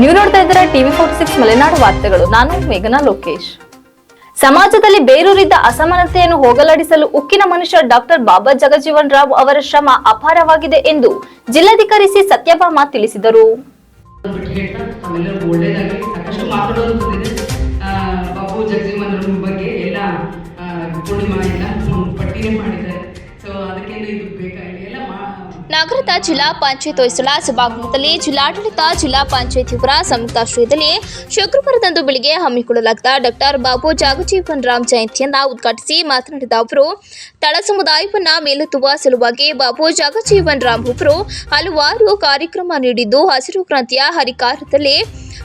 ನೀವು ನೋಡ್ತಾ TV forty six Malenadu ವಾರ್ತೆಗಳು. ನಾನು ಮೇಘನಾ ಲೋಕೇಶ್. ಸಮಾಜದಲ್ಲಿ ಬೇರೂರಿದ್ದ ಅಸಮಾನತೆಯನ್ನು ಹೋಗಲಾಡಿಸಲು ಉಕ್ಕಿನ ಮನುಷ್ಯ ಡಾಕ್ಟರ್ ಬಾಬಾ ಜಗಜೀವನ್ ರಾವ್ ಅವರ ಶ್ರಮ ಅಪಾರವಾಗಿದೆ ಎಂದು ಜಿಲ್ಲಾಧಿಕಾರಿ ಸಿ ಸತ್ಯಭಾಮ ತಿಳಿಸಿದರು. ಸಾಕಷ್ಟು ನಗರದ ಜಿಲ್ಲಾ ಪಂಚಾಯತ್ ಹೊಯ್ಸಳ ಸಭಾಂಗಣದಲ್ಲಿ ಜಿಲ್ಲಾಡಳಿತ ಜಿಲ್ಲಾ ಪಂಚಾಯತ್ ಇವರ ಸಂಯುಕ್ತಾಶ್ರಯದಲ್ಲಿ ಶುಕ್ರವಾರದಂದು ಬೆಳಿಗ್ಗೆ ಹಮ್ಮಿಕೊಳ್ಳಲಾಗಿದ್ದ ಡಾಕ್ಟರ್ ಬಾಬು ಜಾಗಜೀವನ್ ರಾಮ್ ಜಯಂತಿಯನ್ನ ಉದ್ಘಾಟಿಸಿ ಮಾತನಾಡಿದ ಅವರು, ತಳ ಸಮುದಾಯವನ್ನ ಮೇಲೆತ್ತುವ ಸಲುವಾಗಿ ಬಾಬು ಜಾಗಜೀವನ್ ರಾಮ್ ಅವರು ಹಲವಾರು ಕಾರ್ಯಕ್ರಮ ನೀಡಿದ್ದು, ಹಸಿರು ಕ್ರಾಂತಿಯ ಹರಿಕಾರದಲ್ಲಿ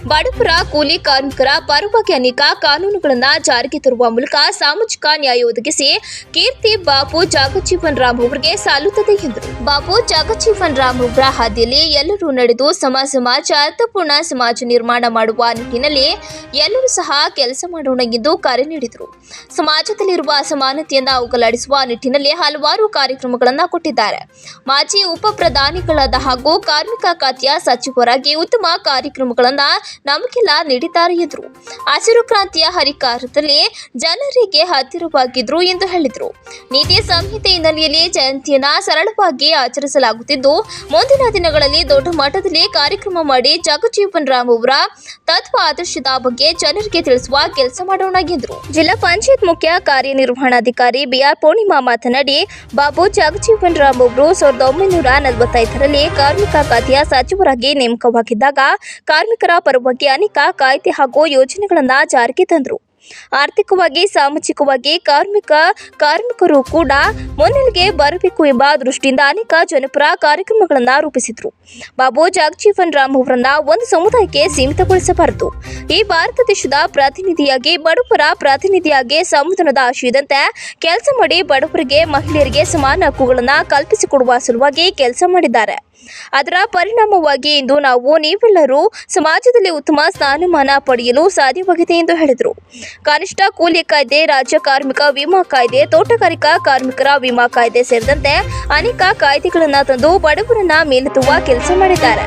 ಬಡವರ ಕೂಲಿ ಕಾರ್ಮಿಕರ ಪರವಾಗಿ ಅನೇಕ ಕಾನೂನುಗಳನ್ನು ಜಾರಿಗೆ ತರುವ ಮೂಲಕ ಸಾಮಾಜಿಕ ನ್ಯಾಯ ಒದಗಿಸಿ ಕೀರ್ತಿ ಬಾಪು ಜಗಜೀವನ್ ರಾಮ್ ಅವರಿಗೆ ಸಾಲುತ್ತದೆ ಎಂದರು. ಬಾಪು ಜಗಜೀವನ್ ರಾಮ್ ಅವರ ಹಾದಿಯಲ್ಲಿ ಎಲ್ಲರೂ ನಡೆದು ಸಮ ಸಮಾಜ, ಅರ್ಥಪೂರ್ಣ ಸಮಾಜ ನಿರ್ಮಾಣ ಮಾಡುವ ನಿಟ್ಟಿನಲ್ಲಿ ಎಲ್ಲರೂ ಸಹ ಕೆಲಸ ಮಾಡೋಣ ಎಂದು ಕರೆ ನೀಡಿದರು. ಸಮಾಜದಲ್ಲಿರುವ ಅಸಮಾನತೆಯನ್ನು ಹೋಗಲಾಡಿಸುವ ನಿಟ್ಟಿನಲ್ಲಿ ಹಲವಾರು ಕಾರ್ಯಕ್ರಮಗಳನ್ನು ಕೊಟ್ಟಿದ್ದಾರೆ. ಮಾಜಿ ಉಪ ಪ್ರಧಾನಿಗಳಾದ ಹಾಗೂ ಕಾರ್ಮಿಕ ಖಾತೆಯ ಸಚಿವರಾಗಿ ಉತ್ತಮ ಕಾರ್ಯಕ್ರಮಗಳನ್ನು ನಮಗೆಲ್ಲ ನೀಡಿದ್ದಾರೆ ಎಂದರು. ಹಸಿರು ಕ್ರಾಂತಿಯ ಹರಿಕಾರದಲ್ಲಿ ಜನರಿಗೆ ಹತ್ತಿರವಾಗಿದ್ರು ಎಂದು ಹೇಳಿದರು. ನೀತಿ ಸಂಹಿತೆ ಹಿನ್ನೆಲೆಯಲ್ಲಿ ಜಯಂತಿಯನ್ನ ಸರಳವಾಗಿ ಆಚರಿಸಲಾಗುತ್ತಿದ್ದು, ಮುಂದಿನ ದಿನಗಳಲ್ಲಿ ದೊಡ್ಡ ಮಟ್ಟದಲ್ಲಿ ಕಾರ್ಯಕ್ರಮ ಮಾಡಿ ಜಗಜೀವನ್ ರಾಮ್ ಅವರ ತತ್ವ ಆದರ್ಶದ ಬಗ್ಗೆ ಜನರಿಗೆ ತಿಳಿಸುವ ಕೆಲಸ ಮಾಡೋಣ ಎಂದರು. ಜಿಲ್ಲಾ ಪಂಚಾಯತ್ ಮುಖ್ಯ ಕಾರ್ಯನಿರ್ವಹಣಾಧಿಕಾರಿ ಬಿಆರ್ ಪೂರ್ಣಿಮಾ ಮಾತನಾಡಿ, ಬಾಬು ಜಗಜೀವನ್ ರಾಮ್ ಅವರು ಸಾವಿರದ ಒಂಬೈನೂರ ನಲವತ್ತೈದರಲ್ಲಿ ಕಾರ್ಮಿಕ ಖಾತೆಯ ಸಚಿವರಾಗಿ ನೇಮಕವಾಗಿದ್ದಾಗ ಕಾರ್ಮಿಕರ ಪರವಾಗಿ ಅನೇಕ ಕಾಯ್ದೆ ಹಾಗೂ ಯೋಜನೆಗಳನ್ನು ಜಾರಿಗೆ ತಂದರು. ಆರ್ಥಿಕವಾಗಿ, ಸಾಮಾಜಿಕವಾಗಿ ಕಾರ್ಮಿಕ, ಕಾರ್ಮಿಕರು ಕೂಡ ಮುನ್ನೆಲೆಗೆ ಬರಬೇಕು ಎಂಬ ದೃಷ್ಟಿಯಿಂದ ಅನೇಕ ಜನಪರ ಕಾರ್ಯಕ್ರಮಗಳನ್ನು ರೂಪಿಸಿದ್ರು. ಬಾಬು ಜಗಜೀವನ್ ರಾಮ್ ಅವರನ್ನ ಒಂದು ಸಮುದಾಯಕ್ಕೆ ಸೀಮಿತಗೊಳಿಸಬಾರದು. ಈ ಭಾರತ ದೇಶದ ಪ್ರತಿನಿಧಿಯಾಗಿ, ಬಡವರ ಪ್ರತಿನಿಧಿಯಾಗಿ ಸಂವಿಧಾನದ ಆಶಯದಂತೆ ಕೆಲಸ ಮಾಡಿ ಬಡವರಿಗೆ, ಮಹಿಳೆಯರಿಗೆ ಸಮಾನ ಹಕ್ಕುಗಳನ್ನು ಕಲ್ಪಿಸಿಕೊಡುವ ಸಲುವಾಗಿ ಕೆಲಸ ಮಾಡಿದ್ದಾರೆ. ಅದರ ಪರಿಣಾಮವಾಗಿ ಇಂದು ನಾವು ನೀವೆಲ್ಲರೂ ಸಮಾಜದಲ್ಲಿ ಉತ್ತಮ ಸ್ಥಾನಮಾನ ಪಡೆಯಲು ಸಾಧ್ಯವಾಗಿದೆ ಎಂದು ಹೇಳಿದರು. ಕನಿಷ್ಠ ಕೂಲಿ ಕಾಯ್ದೆ, ರಾಜ್ಯ ಕಾರ್ಮಿಕ ವಿಮಾ ಕಾಯ್ದೆ, ತೋಟಗಾರಿಕಾ ಕಾರ್ಮಿಕರ ವಿಮಾ ಕಾಯ್ದೆ ಸೇರಿದಂತೆ ಅನೇಕ ಕಾಯ್ದೆಗಳನ್ನು ತಂದು ಬಡವರನ್ನ ಮೇಲೆತ್ತುವ ಕೆಲಸ ಮಾಡಿದ್ದಾರೆ.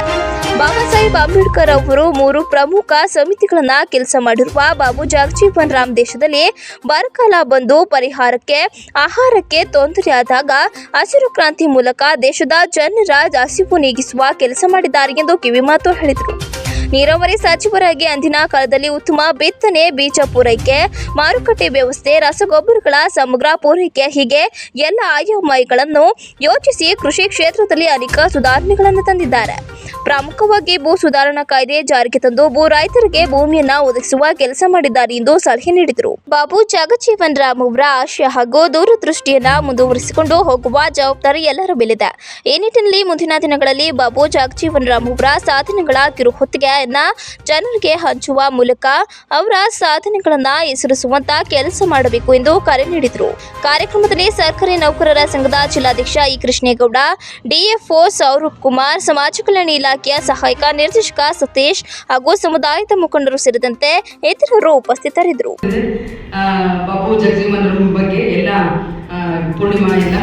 ಬಾಬಾ ಸಾಹೇಬ್ ಅಂಬೇಡ್ಕರ್ ಅವರು ಮೂರು ಪ್ರಮುಖ ಸಮಿತಿಗಳನ್ನ ಕೆಲಸ ಮಾಡಿರುವ ಬಾಬು ಜಗಜೀವನ್ ರಾಮ್ ದೇಶದಲ್ಲಿ ಬರಕಾಲ ಬಂದು ಪರಿಹಾರಕ್ಕೆ, ಆಹಾರಕ್ಕೆ ತೊಂದರೆಯಾದಾಗ ಹಸಿರು ಕ್ರಾಂತಿ ಮೂಲಕ ದೇಶದ ಜನರ ಹಸಿವು ನೀಗಿಸುವ ಕೆಲಸ ಮಾಡಿದ್ದಾರೆ ಎಂದು ಕಿವಿಮಾತು ಹೇಳಿದರು. ನೀರಾವರಿ ಸಚಿವರಾಗಿ ಅಂದಿನ ಕಾಲದಲ್ಲಿ ಉತ್ತಮ ಬಿತ್ತನೆ ಬೀಜ ಪೂರೈಕೆ, ಮಾರುಕಟ್ಟೆ ವ್ಯವಸ್ಥೆ, ರಸಗೊಬ್ಬರಗಳ ಸಮಗ್ರ ಪೂರೈಕೆ ಹೀಗೆ ಎಲ್ಲ ಆಯಾಮಗಳನ್ನು ಯೋಚಿಸಿ ಕೃಷಿ ಕ್ಷೇತ್ರದಲ್ಲಿ ಅನೇಕ ಸುಧಾರಣೆಗಳನ್ನು ತಂದಿದ್ದಾರೆ. ಪ್ರಮುಖವಾಗಿ ಭೂ ಸುಧಾರಣಾ ಕಾಯ್ದೆ ಜಾರಿಗೆ ತಂದು ಭೂ ರೈತರಿಗೆ ಭೂಮಿಯನ್ನ ಒದಗಿಸುವ ಕೆಲಸ ಮಾಡಿದ್ದಾರೆ ಎಂದು ಸಲಹೆ ನೀಡಿದರು. ಬಾಬು ಜಗಜೀವನ್ ರಾಮ್ ಅವರ ಆಶಯ ಹಾಗೂ ದೂರದೃಷ್ಟಿಯನ್ನ ಮುಂದುವರಿಸಿಕೊಂಡು ಹೋಗುವ ಜವಾಬ್ದಾರಿ ಎಲ್ಲರ ಮೇಲಿದೆ. ಈ ನಿಟ್ಟಿನಲ್ಲಿ ಮುಂದಿನ ದಿನಗಳಲ್ಲಿ ಬಾಬು ಜಗಜೀವನ್ ರಾಮ್ ಅವರ ಸಾಧನೆಗಳ ಕಿರುಹೊತ್ತಿಗೆಯನ್ನ ಜನರಿಗೆ ಹಂಚುವ ಮೂಲಕ ಅವರ ಸಾಧನೆಗಳನ್ನ ಹೆಸರಿಸುವಂತ ಕೆಲಸ ಮಾಡಬೇಕು ಎಂದು ಕರೆ ನೀಡಿದರು. ಕಾರ್ಯಕ್ರಮದಲ್ಲಿ ಸರ್ಕಾರಿ ನೌಕರರ ಸಂಘದ ಜಿಲ್ಲಾಧ್ಯಕ್ಷ ಇ ಕೃಷ್ಣೇಗೌಡ ಡಿಎಫ್ಒ ಸೌರಭ್ ಕುಮಾರ್, ಸಮಾಜ ಕಲ್ಯಾಣ ಇಲಾಖೆಯ ಸಹಾಯಕ ನಿರ್ದೇಶಕ ಸತೀಶ್ ಹಾಗೂ ಸಮುದಾಯದ ಮುಖಂಡರು ಸೇರಿದಂತೆ ಇತರರು ಉಪಸ್ಥಿತರಿದ್ದರು. ಬಾಬು ಜಗಜೀವನ್ ಬಗ್ಗೆ ಎಲ್ಲ ಪೂರ್ಣಿಮಾ ಎಲ್ಲ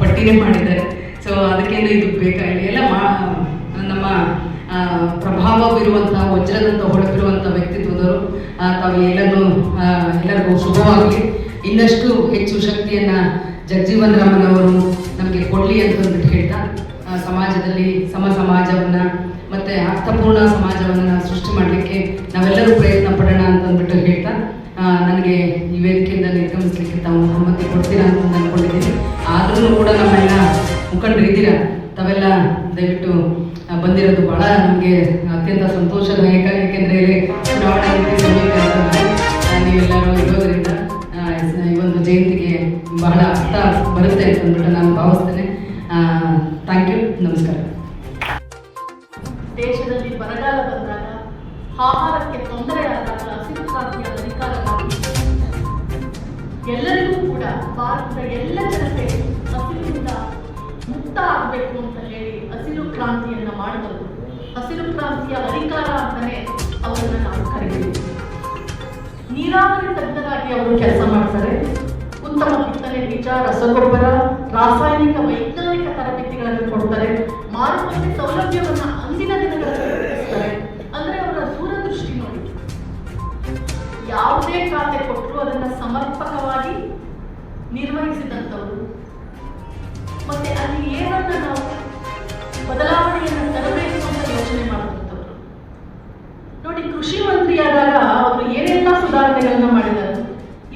ಪಟ್ಟಿನೇ ಮಾಡಿದ್ದಾರೆ. ಸೊ ಅದಕ್ಕೇನು ಇದು ಎಲ್ಲ ನಮ್ಮ ಪ್ರಭಾವ ಬೀರುವಂತಹ ವಜ್ರದಂತ ಹೊಳಪಿರುವಂಥ ವ್ಯಕ್ತಿತ್ವದವರು ತಾವು ಎಲ್ಲರೂ ಎಲ್ಲರಿಗೂ ಶುಭವಾಗಲಿ. ಇನ್ನಷ್ಟು ಹೆಚ್ಚು ಶಕ್ತಿಯನ್ನ ಜಗಜೀವನ್ ರಾಮನವರು ನಮಗೆ ಕೊಡಲಿ ಅಂತ ಹೇಳ್ತಾ ಸಮಾಜದಲ್ಲಿ ಸಮ ಸಮಾಜವನ್ನು ಮತ್ತೆ ಅರ್ಥಪೂರ್ಣ ಸಮಾಜವನ್ನ ಸೃಷ್ಟಿ ಮಾಡಲಿಕ್ಕೆ ನಾವೆಲ್ಲರೂ ಪ್ರಯತ್ನ ಪಡೋಣ ಅಂತಂದ್ಬಿಟ್ಟು ಹೇಳ್ತಾ ನನಗೆ ಈ ವೇದಿಕೆಯಿಂದ ನಿರ್ಗಮಿಸಲಿಕ್ಕೆ ತಾವು ಅನುಮತಿ ಕೊಡ್ತೀರಾ ಅಂತ ಅಂದ್ಕೊಂಡಿದ್ದೀನಿ ಆದ್ರೂ ಕೂಡ ನಮ್ಮೆಲ್ಲ ಮುಖಂಡರು ಇದ್ದೀರಾ? ತಾವೆಲ್ಲ ದಯವಿಟ್ಟು ಬಂದಿರೋದು ಬಹಳ ನಮಗೆ ಅತ್ಯಂತ ಸಂತೋಷದಾಯಕ ಏಕೆಂದರೆ ಚುನಾವಣಾ ನೀವೆಲ್ಲರೂ ಇರೋದರಿಂದ ಈ ಒಂದು ಜಯಂತಿಗೆ ಬಹಳ ಅರ್ಥ ಬರುತ್ತೆ ಅಂತಂದ್ಬಿಟ್ಟು ನಾನು ಭಾವಿಸ್ತೇನೆ. ಥ್ಯಾಂಕ್ ಯು, ನಮಸ್ಕಾರ. ದೇಶದಲ್ಲಿ ಬರಗಾಲ ಬಂದಾಗ ಆಹಾರಕ್ಕೆ ತೊಂದರೆಯಾದಾಗ ಹಸಿರು ಕ್ರಾಂತಿಯ ಅಧಿಕಾರ ಎಲ್ಲರಿಗೂ ಕೂಡ ಭಾರತದ ಎಲ್ಲ ಜನತೆ ಹಸಿರಿನಿಂದ ಮುಕ್ತ ಆಗಬೇಕು ಅಂತ ಹೇಳಿ ಹಸಿರು ಕ್ರಾಂತಿಯನ್ನ ಮಾಡಿದರು. ಹಸಿರು ಕ್ರಾಂತಿಯ ಅಧಿಕಾರ ಅಂತಲೇ ಅವರನ್ನು ನಾವು ಕರೆದಿದ್ದೀವಿ ನೀರಾವರಿ ತಜ್ಞರಾಗಿ ಅವರು ಕೆಲಸ ಮಾಡ್ತಾರೆ. ಉತ್ತಮ ಬಿತ್ತನೆ ಬೀಜ ರಸಗೊಬ್ಬರ, ರಾಸಾಯನಿಕ ವೈಜ್ಞಾನಿಕ ಸೌಲಭ್ಯಗಳನ್ನು ಕೊಡ್ತಾರೆ, ಮಾರುಕಟ್ಟೆ ಸೌಲಭ್ಯವನ್ನು ಅಂದಿನ ದಿನಗಳಲ್ಲಿ ಅಂದ್ರೆ ಅವರ ದೂರದೃಷ್ಟಿ ನೋಡಿ. ಯಾವುದೇ ಖಾತೆ ಕೊಟ್ಟರು ಅದನ್ನ ಸಮರ್ಪಕವಾಗಿ ನಿರ್ವಹಿಸಿದಂಥವರು. ಮತ್ತೆ ಅಲ್ಲಿ ಏನನ್ನ ನಾವು ಬದಲಾವಣೆಯನ್ನು ತರಬೇಕು ಅಂತ ಯೋಚನೆ ಮಾಡುವಂಥವ್ರು. ನೋಡಿ, ಕೃಷಿ ಮಂತ್ರಿಯಾದಾಗ ಅವರು ಏನೆಲ್ಲ ಸುಧಾರಣೆಗಳನ್ನ ಮಾಡಿದ್ದಾರೆ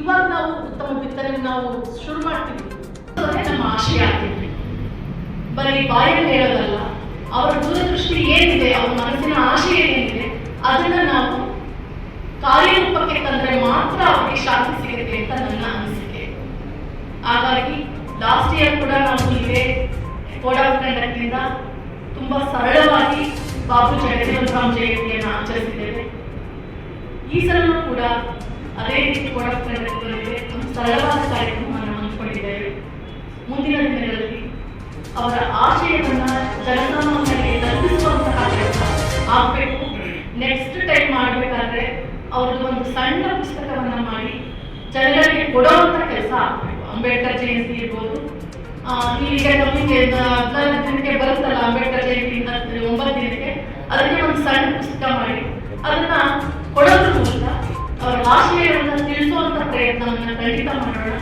ಇವಾಗ ನಾವು ಉತ್ತಮ ಬಿತ್ತನೆ ನಾವು ಶುರು ಮಾಡ್ತೀವಿ. ನಮ್ಮ ಆಶಯ ಆಗ್ತೀವಿ ಬರೀ ಬಾಯಲ್ಲಿ ಹೇಳೋದಲ್ಲ, ಅವರ ದೂರದೃಷ್ಟಿ ಏನಿದೆ, ಅವರ ಮನಸ್ಸಿನ ಆಶೆ ಏನಿದೆ, ಅದನ್ನ ನಾವು ಕಾರ್ಯರೂಪಕ್ಕೆ ತಂದ್ರೆ ಮಾತ್ರ ಅವರಿಗೆ ಶಾಂತಿ ಸಿಗುತ್ತೆ ಅಂತ ನನ್ನ ಅನಿಸಿಕೆ. ಹಾಗಾಗಿ ಲಾಸ್ಟ್ ಇಯರ್ ಕೂಡ ನಾವು ಇಲ್ಲಿ ಕೋಡ್ ತುಂಬಾ ಸರಳವಾಗಿ ಬಾಬು ಜಗಜೀವನ್ ರಾಮ್ ಜಯಂತಿಯನ್ನು ಆಚರಿಸಿದ್ದೇವೆ. ಈ ಸಲನೂ ಕೂಡ ಅದೇ ರೀತಿ ಕೋಡ್ ಸರಳವಾದ ಕಾರ್ಯಕ್ರಮವನ್ನು ಹಮ್ಮಿಕೊಂಡಿದ್ದೇವೆ. ಮುಂದಿನ ದಿನಗಳಲ್ಲಿ ಅವರ ಆಶಯವನ್ನ ಜನಸಾಮಾನ್ಯರಿಗೆ ತಲುಪಿಸುವಂತಹ ಕೆಲಸ ಆಗಬೇಕು. ನೆಕ್ಸ್ಟ್ ಟೈಮ್ ಮಾಡಬೇಕಾದ್ರೆ ಅವ್ರದ್ದು ಒಂದು ಸಣ್ಣ ಪುಸ್ತಕವನ್ನ ಮಾಡಿ ಜನರಿಗೆ ಕೊಡುವಂತ ಕೆಲಸ ಆಗಬೇಕು. ಅಂಬೇಡ್ಕರ್ ಜಯಂತಿ ಇರ್ಬೋದು. ಈಗ ನಮಗೆ ದಿನಕ್ಕೆ ಬರುತ್ತಲ್ಲ ಅಂಬೇಡ್ಕರ್ ಜಯಂತಿ ಒಂಬತ್ತು ದಿನಕ್ಕೆ. ಅದಕ್ಕೆ ಒಂದು ಸಣ್ಣ ಪುಸ್ತಕ ಮಾಡಿ ಅದನ್ನ ಕೊಡೋದ್ರ ಮೂಲಕ ಅವರ ಆಶಯವನ್ನು ತಿಳಿಸುವಂತ ಪ್ರಯತ್ನವನ್ನ ಖಂಡಿತ ಮಾಡೋಣ.